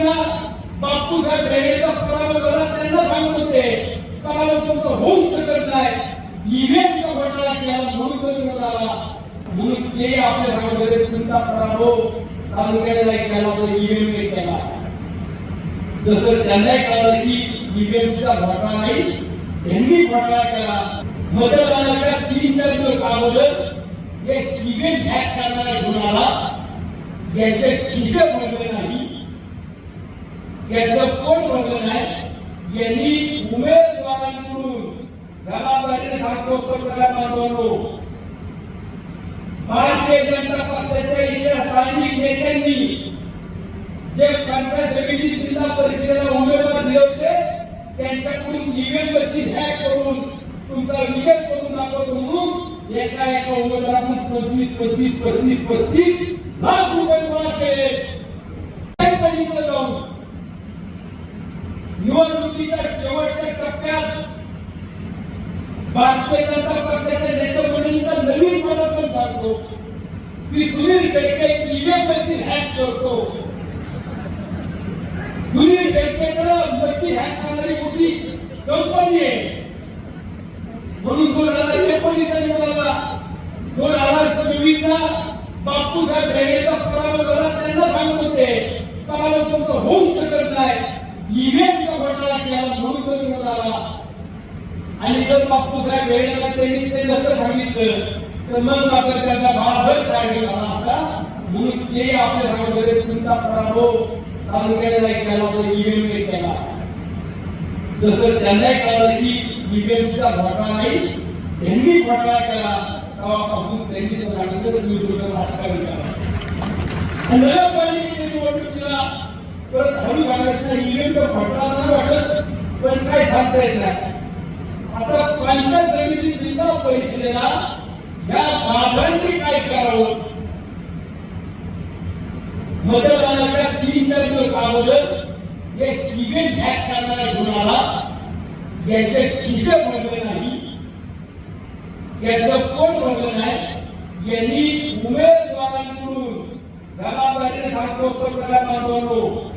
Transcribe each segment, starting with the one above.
चोवीसला बापू साहेब रेड्डीचा पराभव झाला त्यांना सांगत होते. पराभव तुमचा होऊ शकत नाही. ईव्हीएमचा घोटाळा केला म्हणून तो निवडून आला म्हणून ते आपल्या सांगत होते तुमचा पराभव तालुक्याने नाही केला तर ईव्हीएमने केला जसं त्यांनाही कळलं की इव्हेंटचा घोटाळा नाही त्यांनी घोटाळा केला. मतदानाच्या तीन चार दिवस अगोदर एक इव्हेंट हॅक करणाऱ्या गुणाला आला याचे खिसे भरले नाही याचं कोण भरलं नाही. यांनी उमेदवारांकडून घराबाहेर सांगतो पत्रकार बांधवांनो भारतीय जनता पक्षाच्या इतर स्थानिक नेत्यांनी जे पंचायत समिती जिल्हा परिषदेला उमेदवार दिले होते त्यांच्याकडून ईव्हीएम मशीन हॅक करून तुमचा विजय करून दाखवतो म्हणून एका एका उमेदवाराकडून पंचवीस पंचवीस पंचवीस पंचवीस लाख रुपये गोळा केले काय बघितलं जाऊन निवडणुकीच्या शेवटच्या टप्प्यात भारतीय जनता पक्षाचे नेते म्हणून नवीन मला पण सांगतो की Sunil Shelke EVM machine hack करतो. सुनील शेळकेकडे मशीन हॅक करणारी मोठी कंपनी आहे. म्हणून दोन हजार एकोणीसचा निवडला दोन हजार चोवीसला बापू साहेब रेड्डीचा पराभव झाला. त्यांना सांगत होते. पराभव तुमचा होऊ शकत नाही. ईव्हीएमचा याला केला म्हणून तो आला. आणि जर बापू साहेब वेळेला त्यांनी ते नंतर सांगितलं तर मग मात्र त्यांचा भावभर तयार झाला होता म्हणून ते आपल्या सांगत होते तुमचा पराभव तालुक्याने नाही केला तर ईव्हीएमने केला. जसं त्यांना कळलं की ईव्हीएमचा घोटाळा नाही त्यांनी घोटाळा केला. तेव्हापासून त्यांनी तो सांगितलं तुम्ही तुमचं राजकारण करा पण हळू नाही. ईव्हीएमचा घोटाळा नाही वाटत पण काय सांगता येत नाही. आता पंचायत समिती जिल्हा परिषदेला या बाबांनी काय करावं? मतदानाच्या तीन चार दिवस अगोदर एक इव्हेंट हॅक करणारा घेऊन याचे खिसे भरले नाही. याचं कोण भरलं नाही? यांनी उमेदवारांकडून घराबाहेर सांगतो पत्रकार बांधवांनो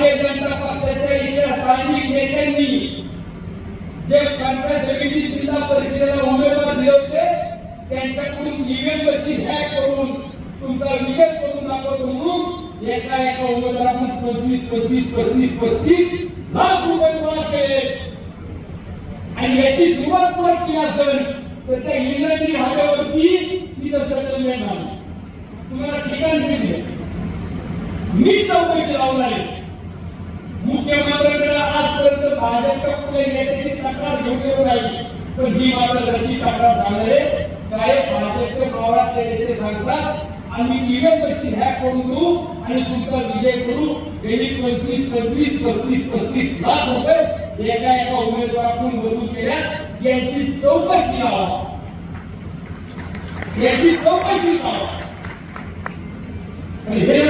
भारतीय जनता पक्षाच्या इथल्या स्थानिक नेत्यांनी जे पंचायत समिती जिल्हा परिषदेला उमेदवार दिले होते त्यांच्याकडून ईव्हीएम मशीन हॅक करून तुमचा विजय करून दाखवतो म्हणून एका एका उमेदवाराकडून पंचवीस पंचवीस पस्तीस पस्तीस लाख रुपये गोळा केले आणि याची सुरुवात पण केली असेल तर त्या इंग्रजी भागावरती तिथं सेटलमेंट झालं तुम्हाला ठिकाण दिले मी चौकशी लावणार आहे मुख्यमंत्र्यांकडे आजपर्यंत भाजपच्या कुठल्या नेत्याची तक्रार घेऊन येऊ राहिली. पण ही मात्र घरची तक्रार झाली साहेब भाजपचे मावळातले नेते सांगतात आणि ईव्हीएम मशीन ह्या करून देऊ आणि तुमचा विजय करू? गेली पंचवीस पंचवीस पस्तीस पस्तीस लाख रुपये एका एका उमेदवाराकडून वरून केल्या यांची चौकशी लावा. याची चौकशी लावा. हे